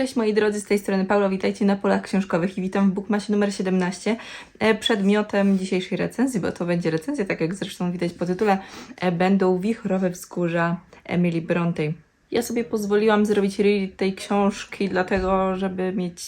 Cześć moi drodzy, z tej strony Paula, witajcie na Polach Książkowych i witam w Bookmasie numer 17. E, Przedmiotem dzisiejszej recenzji, bo to będzie recenzja, tak jak zresztą widać po tytule, e, będą Wichrowe Wzgórza Emily Brontë. Ja sobie pozwoliłam zrobić read tej książki, dlatego żeby mieć...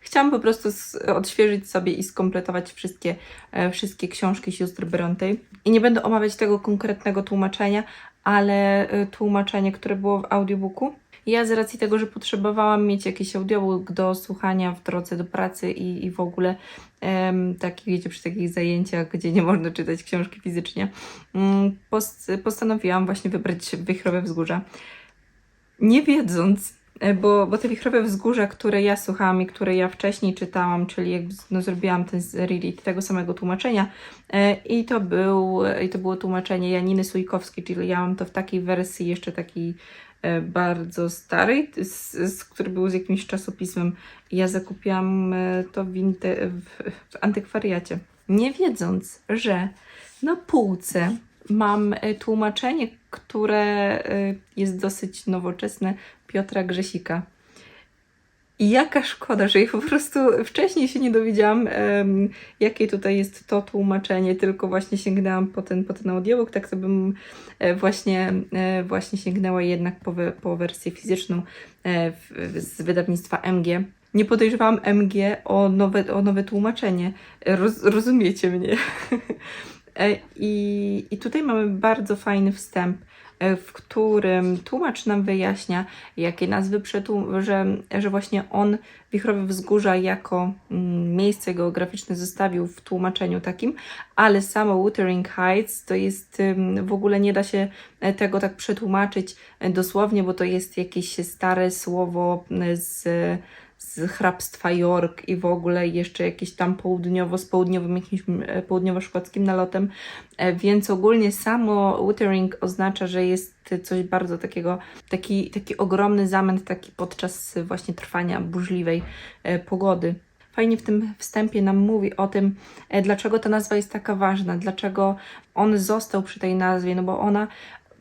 Chciałam po prostu odświeżyć sobie i skompletować wszystkie, e, wszystkie książki sióstr Brontë. I nie będę omawiać tego konkretnego tłumaczenia, ale tłumaczenie, które było w audiobooku. Ja z racji tego, że potrzebowałam mieć jakiś audiobook do słuchania w drodze do pracy i, i w ogóle em, taki, wiecie, przy takich zajęciach, gdzie nie można czytać książki fizycznie, mm, post, postanowiłam właśnie wybrać Wichrowe Wzgórza. Nie wiedząc, e, bo, bo te Wichrowe Wzgórza, które ja słuchałam i które ja wcześniej czytałam, czyli jakby no, zrobiłam ten reread tego samego tłumaczenia e, i to, był, i to było tłumaczenie Janiny Sujkowskiej, czyli ja mam to w takiej wersji jeszcze takiej bardzo starej, z, z, który był z jakimś czasopismem. Ja zakupiłam e, to w, inte, w, w antykwariacie. Nie wiedząc, że na półce mam e, tłumaczenie, które e, jest dosyć nowoczesne Piotra Grzesika. I jaka szkoda, że ja po prostu wcześniej się nie dowiedziałam, em, jakie tutaj jest to tłumaczenie, tylko właśnie sięgnęłam po ten, po ten audiobook, tak to bym e, właśnie, e, właśnie sięgnęła jednak po, po wersję fizyczną e, w, z wydawnictwa MG. Nie podejrzewałam MG o nowe, o nowe tłumaczenie. Roz, rozumiecie mnie. I, I tutaj mamy bardzo fajny wstęp, w którym tłumacz nam wyjaśnia, jakie nazwy przetłum- że, że właśnie on Wichrowe Wzgórza jako mm, miejsce geograficzne zostawił w tłumaczeniu takim, ale samo Wuthering Heights to jest w ogóle nie da się e, tego tak przetłumaczyć e, dosłownie, bo to jest jakieś stare słowo e, z z hrabstwa York i w ogóle jeszcze jakieś tam południowo, z południowym jakimś e, południowo-szkockim nalotem, E, więc ogólnie samo Wuthering oznacza, że jest coś bardzo takiego, taki, taki ogromny zamęt taki podczas właśnie trwania burzliwej e, pogody. Fajnie w tym wstępie nam mówi o tym, dlaczego ta nazwa jest taka ważna, dlaczego on został przy tej nazwie, no bo ona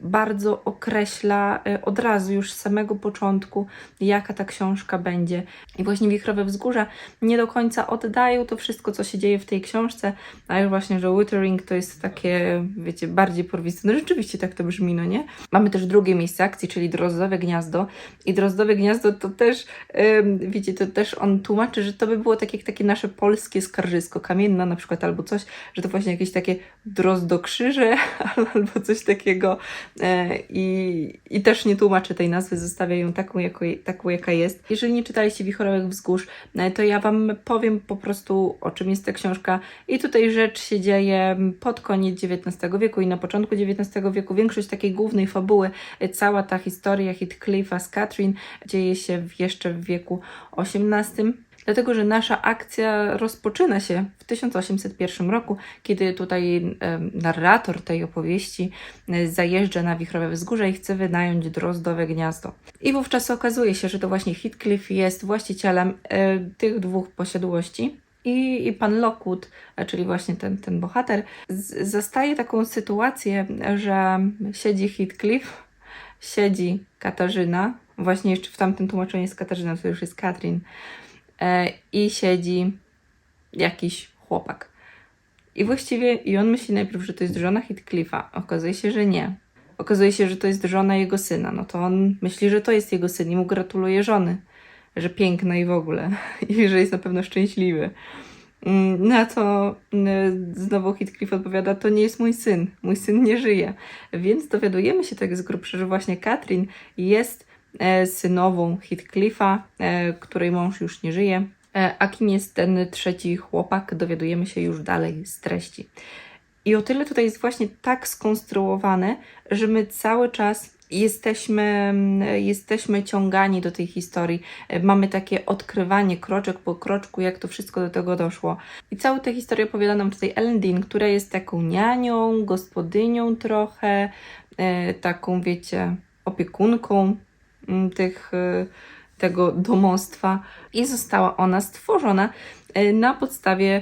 bardzo określa e, od razu, już z samego początku, jaka ta książka będzie. I właśnie Wichrowe Wzgórza nie do końca oddają to wszystko, co się dzieje w tej książce, a już właśnie, że Wuthering to jest takie, wiecie, bardziej porwiste. No rzeczywiście tak to brzmi, no nie? Mamy też drugie miejsce akcji, czyli Drozdowe Gniazdo. I Drozdowe Gniazdo to też, em, wiecie, to też on tłumaczy, że to by było tak jak takie nasze polskie skarżysko, kamienna na przykład, albo coś, że to właśnie jakieś takie drozdokrzyże, albo coś takiego. E, I, I też nie tłumaczę tej nazwy, zostawię ją taką, jako, taką, jaka jest. Jeżeli nie czytaliście Wichorowych Wzgórz, e, to ja Wam powiem po prostu, o czym jest ta książka. I tutaj rzecz się dzieje pod koniec XIX wieku i na początku XIX wieku. Większość takiej głównej fabuły, e, cała ta historia Heathcliffa z Catherine dzieje się jeszcze w wieku XVIII. Dlatego, że nasza akcja rozpoczyna się w 1801 roku, kiedy tutaj narrator tej opowieści e, zajeżdża na Wichrowe Wzgórze i chce wynająć drozdowe gniazdo. I wówczas okazuje się, że to właśnie Heathcliff jest właścicielem e, tych dwóch posiadłości. I, I pan Lockwood, e, czyli właśnie ten, ten bohater, z, zastaje taką sytuację, że siedzi Heathcliff, siedzi Katarzyna, właśnie jeszcze w tamtym tłumaczeniu jest Katarzyna, to już jest Katrin, i siedzi jakiś chłopak. I właściwie, i on myśli najpierw, że to jest żona Heathcliffa. Okazuje się, że nie. Okazuje się, że to jest żona jego syna. No to on myśli, że to jest jego syn i mu gratuluje żony, że piękna i w ogóle. I że jest na pewno szczęśliwy. Mm, Na to mm, znowu Heathcliff odpowiada, to nie jest mój syn, mój syn nie żyje. Więc dowiadujemy się tak z grubsza, że właśnie Katrin jest e, synową Heathcliffa, e, której mąż już nie żyje. E, A kim jest ten trzeci chłopak, dowiadujemy się już dalej z treści. I o tyle tutaj jest właśnie tak skonstruowane, że my cały czas jesteśmy, jesteśmy ciągani do tej historii. E, Mamy takie odkrywanie kroczek po kroczku, jak to wszystko do tego doszło. I całą tę historię opowiada nam tutaj Ellen Dean, która jest taką nianią, gospodynią trochę, e, taką, wiecie, opiekunką tych, e, tego domostwa. I została ona stworzona e, na podstawie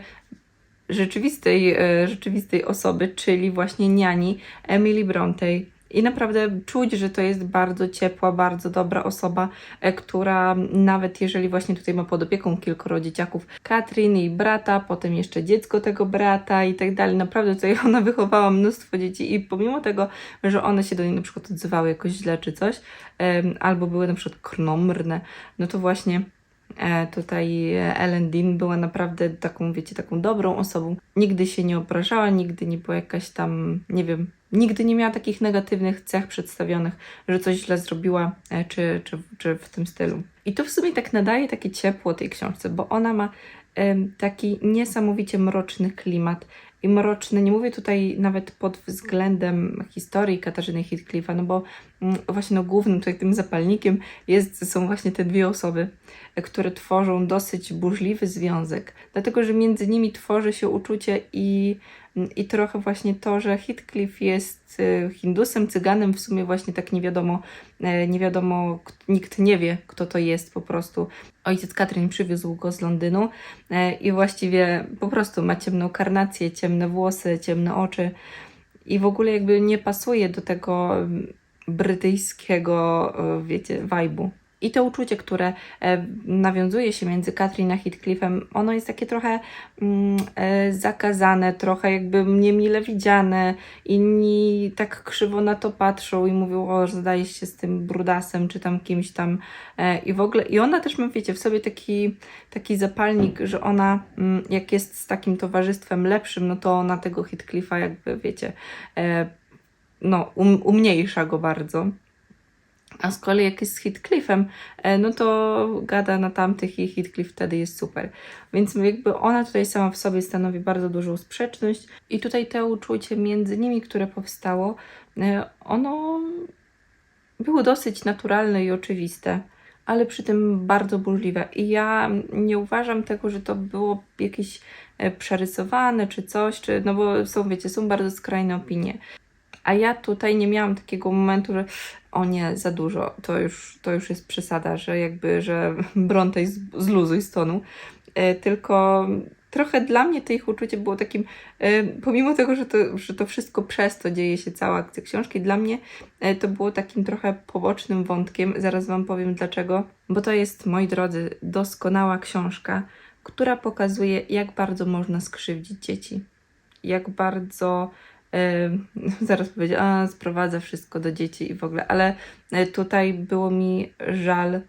rzeczywistej, e, rzeczywistej osoby, czyli właśnie niani Emily Brontë. I naprawdę czuć, że to jest bardzo ciepła, bardzo dobra osoba, e, która nawet jeżeli właśnie tutaj ma pod opieką kilkoro dzieciaków, Katrin, jej brata, potem jeszcze dziecko tego brata i tak dalej, naprawdę tutaj ona wychowała mnóstwo dzieci i pomimo tego, że one się do niej na przykład odzywały jakoś źle czy coś, albo były na przykład krnomrne, no to właśnie Tutaj Ellen Dean była naprawdę taką, wiecie, taką dobrą osobą. Nigdy się nie obrażała, nigdy nie była jakaś tam, nie wiem, nigdy nie miała takich negatywnych cech przedstawionych, że coś źle zrobiła, e, czy, czy, czy w tym stylu. I to w sumie tak nadaje takie ciepło tej książce, bo ona ma taki niesamowicie mroczny klimat. I mroczny, nie mówię tutaj nawet pod względem historii Katarzyny Heathcliffa, no bo właśnie no, głównym tutaj tym zapalnikiem jest, są właśnie te dwie osoby, które tworzą dosyć burzliwy związek, dlatego że między nimi tworzy się uczucie i, i trochę właśnie to, że Heathcliff jest e, Hindusem, cyganem, w sumie właśnie tak nie wiadomo, e, nie wiadomo, nikt nie wie, kto to jest po prostu. Ojciec Katrin przywiózł go z Londynu e, i właściwie po prostu ma ciemną karnację, ciemne włosy, ciemne oczy i w ogóle jakby nie pasuje do tego brytyjskiego, e, wiecie, vibe'u. I to uczucie, które e, nawiązuje się między Katrin a Heathcliffem, ono jest takie trochę mm, e, zakazane, trochę jakby niemile widziane. Inni tak krzywo na to patrzą i mówią, o, zdaje się z tym brudasem, czy tam kimś tam. I w ogóle, i ona też ma, wiecie, w sobie taki, taki zapalnik, że ona, mm, jak jest z takim towarzystwem lepszym, no to ona tego Heathcliffa jakby, wiecie, no, um, umniejsza go bardzo. A z kolei jak jest z Heathcliffem, e, no to gada na tamtych i Heathcliff wtedy jest super. Więc jakby ona tutaj sama w sobie stanowi bardzo dużą sprzeczność i tutaj to uczucie między nimi, które powstało, e, ono było dosyć naturalne i oczywiste, ale przy tym bardzo burzliwe. I ja nie uważam tego, że to było jakieś e, przerysowane czy coś, czy, no bo są, wiecie, są bardzo skrajne opinie. A ja tutaj nie miałam takiego momentu, że o nie, za dużo, to już, to już jest przesada, że jakby, że Brontej z, z luzu i stonu. E, tylko trochę dla mnie to ich uczucie było takim, e, pomimo tego, że to, że to wszystko przez to dzieje się cała akcja książki, dla mnie e, to było takim trochę pobocznym wątkiem. Zaraz Wam powiem dlaczego. Bo to jest, moi drodzy, doskonała książka, która pokazuje, jak bardzo można skrzywdzić dzieci. Jak bardzo zaraz powiedzieć, a sprowadza wszystko do dzieci i w ogóle, ale e, tutaj było mi żal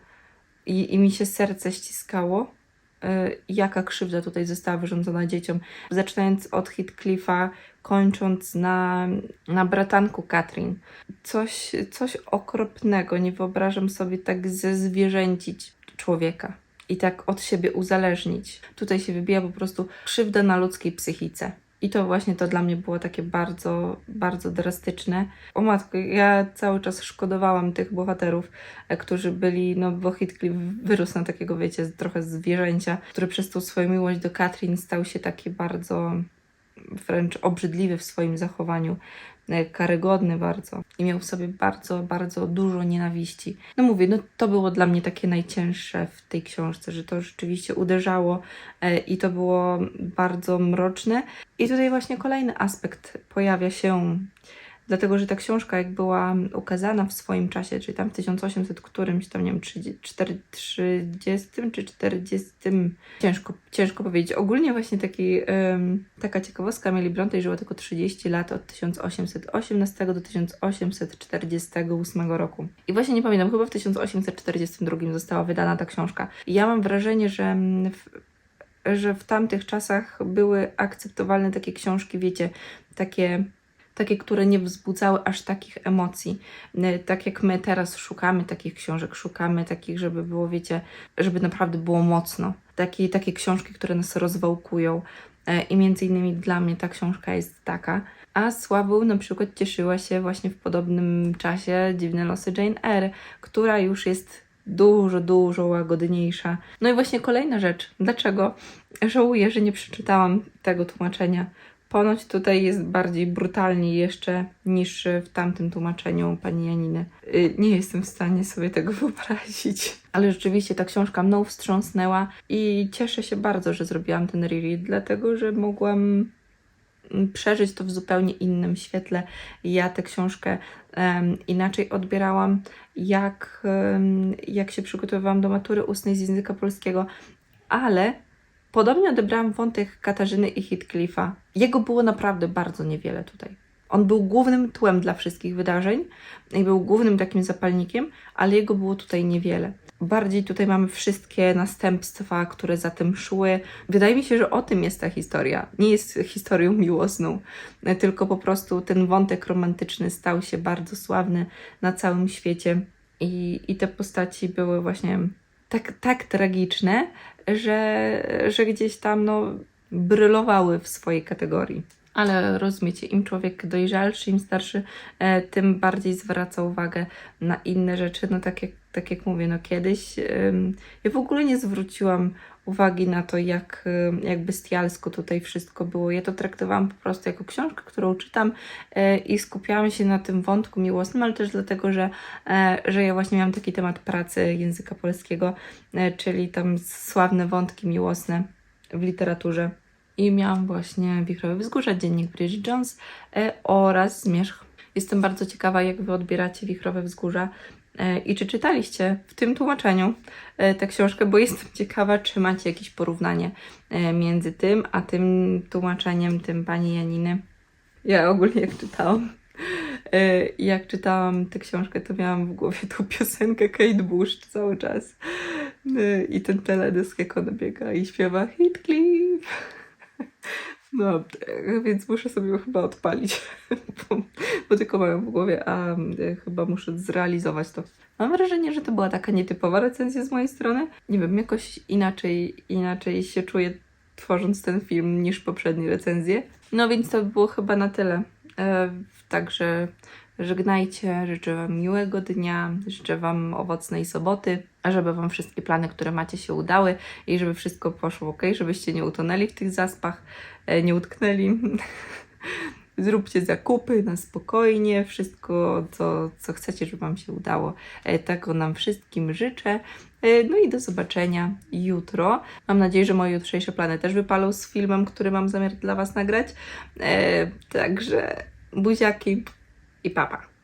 i, i mi się serce ściskało, e, jaka krzywda tutaj została wyrządzona dzieciom. Zaczynając od Heathcliffa, kończąc na, na bratanku Katrin. Coś, coś okropnego, nie wyobrażam sobie tak zezwierzęcić człowieka i tak od siebie uzależnić. Tutaj się wybija po prostu krzywda na ludzkiej psychice. I to właśnie to dla mnie było takie bardzo, bardzo drastyczne. O matko, ja cały czas szkodowałam tych bohaterów, e, którzy byli, no bo Heathcliff wyrósł na takiego, wiecie, trochę zwierzęcia, który przez tą swoją miłość do Katrin stał się taki bardzo wręcz obrzydliwy w swoim zachowaniu, e, karygodny bardzo i miał w sobie bardzo, bardzo dużo nienawiści. No mówię, no to było dla mnie takie najcięższe w tej książce, że to rzeczywiście uderzało e, i to było bardzo mroczne. I tutaj właśnie kolejny aspekt pojawia się, dlatego że ta książka jak była ukazana w swoim czasie, czyli tam w 1800 którymś tam, nie wiem, 30, 30 czy 40, ciężko, ciężko powiedzieć. Ogólnie właśnie taki, em, taka ciekawostka, Amelie Bronte żyła tylko 30 lat od 1818 do 1848 roku. I właśnie nie pamiętam, chyba w 1842 została wydana ta książka. I ja mam wrażenie, że w, że w tamtych czasach były akceptowalne takie książki, wiecie, takie, takie, które nie wzbudzały aż takich emocji. Y, Tak jak my teraz szukamy takich książek, szukamy takich, żeby było, wiecie, żeby naprawdę było mocno. Takie, takie książki, które nas rozwałkują. Y, I między innymi dla mnie ta książka jest taka. A sławą na przykład cieszyła się właśnie w podobnym czasie Dziwne losy Jane Eyre, która już jest dużo, dużo łagodniejsza. No i właśnie kolejna rzecz. Dlaczego żałuję, że nie przeczytałam tego tłumaczenia? Ponoć tutaj jest bardziej brutalnie jeszcze niż w tamtym tłumaczeniu pani Janiny. Y, Nie jestem w stanie sobie tego wyobrazić. Ale rzeczywiście ta książka mną wstrząsnęła i cieszę się bardzo, że zrobiłam ten reread, dlatego że mogłam mm, przeżyć to w zupełnie innym świetle. Ja tę książkę em, inaczej odbierałam, jak, em, jak się przygotowywałam do matury ustnej z języka polskiego, ale podobnie odebrałam wątek Katarzyny i Heathcliffa. Jego było naprawdę bardzo niewiele tutaj. On był głównym tłem dla wszystkich wydarzeń i był głównym takim zapalnikiem, ale jego było tutaj niewiele. Bardziej tutaj mamy wszystkie następstwa, które za tym szły. Wydaje mi się, że o tym jest ta historia. Nie jest historią miłosną, tylko po prostu ten wątek romantyczny stał się bardzo sławny na całym świecie i, i te postaci były właśnie tak, tak tragiczne, że, że gdzieś tam no, brylowały w swojej kategorii. Ale rozumiecie, im człowiek dojrzalszy, im starszy, e, tym bardziej zwraca uwagę na inne rzeczy. No tak jak, tak jak mówię, no kiedyś ja w ogóle nie zwróciłam uwagi na to, jak, jak bestialsko tutaj wszystko było. Ja to traktowałam po prostu jako książkę, którą czytam e, i skupiałam się na tym wątku miłosnym, ale też dlatego, że, e, że ja właśnie miałam taki temat pracy języka polskiego, e, czyli tam sławne wątki miłosne w literaturze. I miałam właśnie Wichrowe Wzgórza, Dziennik Bridget Jones oraz Zmierzch. Jestem bardzo ciekawa, jak Wy odbieracie Wichrowe Wzgórza i czy czytaliście w tym tłumaczeniu e, tę książkę, bo jestem ciekawa, czy macie jakieś porównanie e, między tym, a tym tłumaczeniem, tym pani Janiny. Ja ogólnie jak czytałam, e, jak czytałam tę książkę, to miałam w głowie tą piosenkę Kate Bush cały czas. E, I ten teledysk, jak ona biega i śpiewa Heathcliff. No, e, więc muszę sobie ją chyba odpalić, bo, bo tylko mam ją w głowie, a e, chyba muszę zrealizować to. Mam wrażenie, że to była taka nietypowa recenzja z mojej strony. Nie wiem, jakoś inaczej, inaczej się czuję tworząc ten film niż poprzednie recenzje. No więc to by było chyba na tyle. E, także żegnajcie, życzę Wam miłego dnia, życzę Wam owocnej soboty, żeby Wam wszystkie plany, które macie się udały i żeby wszystko poszło ok, żebyście nie utonęli w tych zaspach, e, nie utknęli. Zróbcie zakupy na spokojnie, wszystko, co, co chcecie, żeby Wam się udało. E, Tego nam wszystkim życzę. E, No i do zobaczenia jutro. Mam nadzieję, że moje jutrzejsze plany też wypalą z filmem, który mam zamiar dla Was nagrać. Także buziaki i papa.